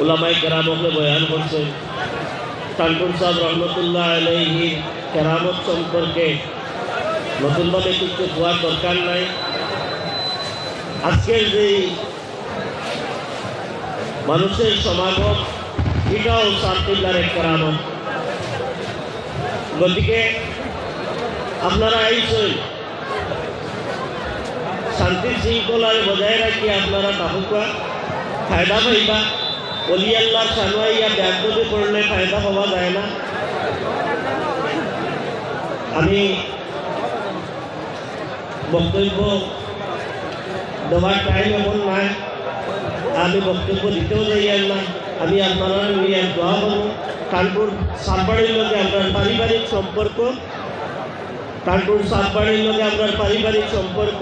ওলামাই কেরামকে বয়ান করছেন। কানপুর সাহেব রহমতুল্লাহ আলহি কেরামত সম্পর্কে নতুনভাবে কিছু হওয়ার দরকার নাই। আজকের যে মানুষের সমাগম, এটাও শান্তিল্লার এক কেরামত। গতিকে আপনারা আইসেন। শান্তি শৃঙ্খলায় বজায় রাখি আপনারা তাহুকা, ফায়দা পাইবা। অলি আল্লাহ সানুয়াইয়া ব্যাগদবি করলে ফায়দা পাওয়া যায় না। আমি বক্তব্য দেওয়ার টাইম এমন নাই। আমি বক্তব্য দিতেও যাই না আমি আপনারা নিয়ে দোয়া করব। কানপুর সাতবাড়ির লোকে আপনার পারিবারিক সম্পর্ক। কানপুর সাতবাড়ির লোকে আপনার পারিবারিক সম্পর্ক।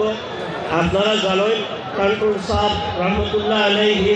আপনারা জানেন কানপুর সাহ রহমতুল্লাহ আলাইহি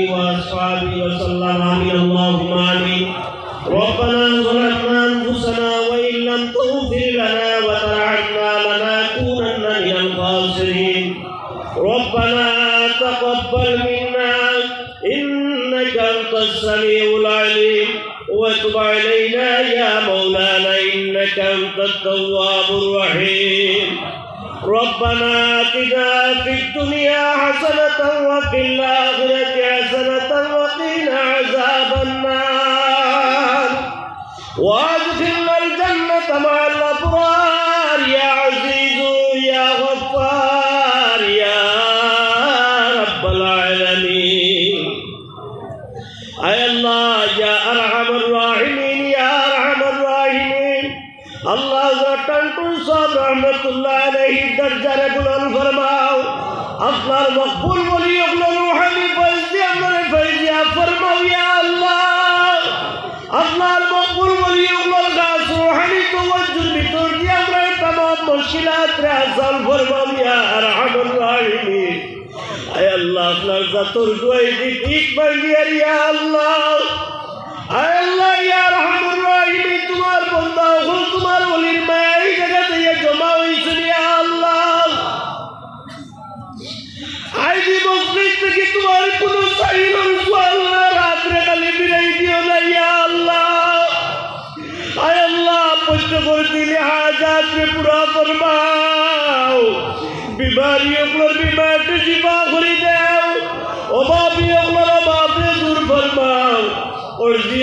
وأصحابه وسلم. آمين. اللهم آمين. ربنا ظلمنا أنفسنا وإن لم تغفر لنا وترحمنا لنكونن من الخاسرين. ربنا تقبل منا إنك أنت السميع العليم. وتب علينا يا مولانا إنك أنت التواب الرحيم. ربنا آتنا في الدنيا حسنة وفي الآخرة حسنة وقنا عذاب النار. وأدخلنا الجنة مع الأبرار يا عزيز আল্লাহ রহমতুল্লাহ আলাইহি দরজারে বুলন ফরমাও, আপনার মকবুল বলি ওগুলো রুহানি ফয়জি আপনার ফয়জিয়া ফরমাও, ইয়া আল্লাহ। আপনার মকবুল বলি ওগুলোর গাছ রুহানি তওয়াজ্জুর ভিতর দিয়ে আমরা তামাম মুশকিলাত রে আসাল ফরমাও, ইয়া আরহামুর রাহিমিন। আয় আল্লাহ, আপনার জাতর দুয়াই দি ঠিক বাঙ্গিয়ার ইয়া আল্লাহ। আল্লাহ, ইয়া রহমানুর রহিম তোমার হল তোমার ওলির মায়া এই জমা হয়েছে আল্লাহ। আইজি মসজিদ থেকে তোমার কোন চাইল আল্লাহ রাত্রে খালি বিরাই দিও আল্লাহ। আয় আল্লাহ পবিত্র করে দিলে পুরা ফরমাও। বিমারি ওগুলোর বিমারটি জীবা করে দাও অভাবী ওগুলোর অভাবে দূর ফরমাও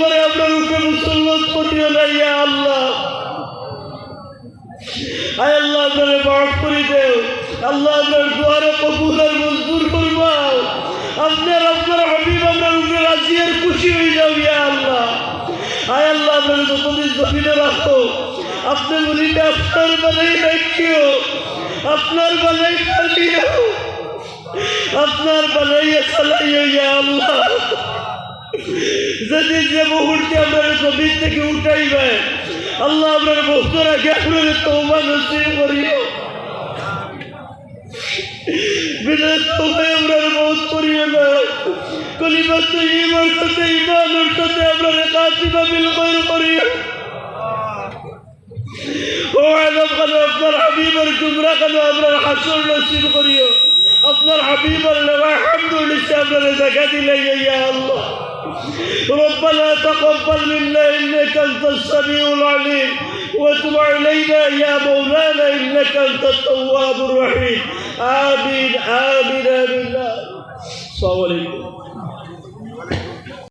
করে আপনার উপরে মুসল্লত করিও না আল্লাহ। আয় আল্লাহ, আপনার মাফ করে দেও। আল্লাহ আপনার দুয়ারে কবুল আর মজদুর করবাও আপনার আপনার হাবিব, আপনার উপরে রাজি আর খুশি হয়ে যাও, ইয়া আল্লাহ। আয় আল্লাহ, আপনার যতদিন জমিনে রাখো আপনি বলিটা আপনার বানাই রাখিও। আপনার বানাই চালিও আপনার বানাইয়া চালাইও ইয়া আল্লাহ। যদি যে মুহূর্তে আপনার জমিন থেকে উঠাইবে, আল্লাহ আপনার বস্তু রাখে আপনার তৌবা নসিব করিও। বিনা তৌবায় আপনার মৌত ইমান সাথে ইমানের সাথে আপনার বিল করিও। ও আলম খানা, আপনার হাবিবের জুমরা কেন আপনার হাসর নসিব করিও। আপনার হাবিবের নেওয়া হামদুলিল্লাহ আপনার দেখা দিলে, ইয়া আল্লাহ। ربنا تقبل منا إنك أنت السميع العليم وتب علينا يا مولانا إنك أنت التواب الرحيم. آمين آمين آمين. السلام عليكم.